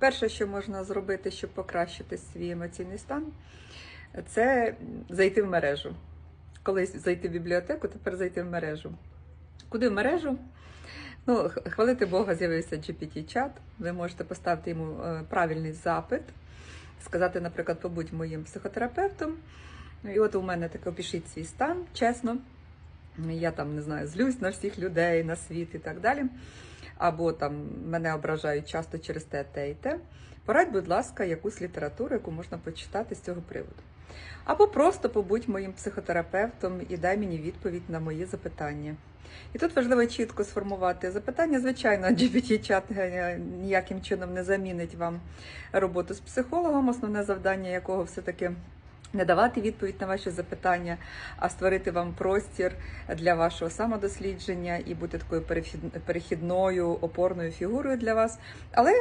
Перше, що можна зробити, щоб покращити свій емоційний стан, це зайти в мережу. Колись зайти в бібліотеку, тепер зайти в мережу. Куди в мережу? Ну, хвалити Бога, з'явився GPT-чат. Ви можете поставити йому е, правильний запит, сказати, наприклад, побудь моїм психотерапевтом. І от у мене таке опишіть свій стан, чесно. Я там не знаю, злюсь на всіх людей, на світ і так далі. Або там мене ображають часто через те, те і те. Порадь, будь ласка, якусь літературу, яку можна почитати з цього приводу. Або просто побудь моїм психотерапевтом і дай мені відповідь на мої запитання. І тут важливо чітко сформувати запитання. Звичайно, GPT-чат е, ніяким чином не замінить вам роботу з психологом, основне завдання якого все-таки не давати відповідь на ваші запитання, а створити вам простір для вашого самодослідження і бути такою перехід- перехідною опорною фігурою для вас. Але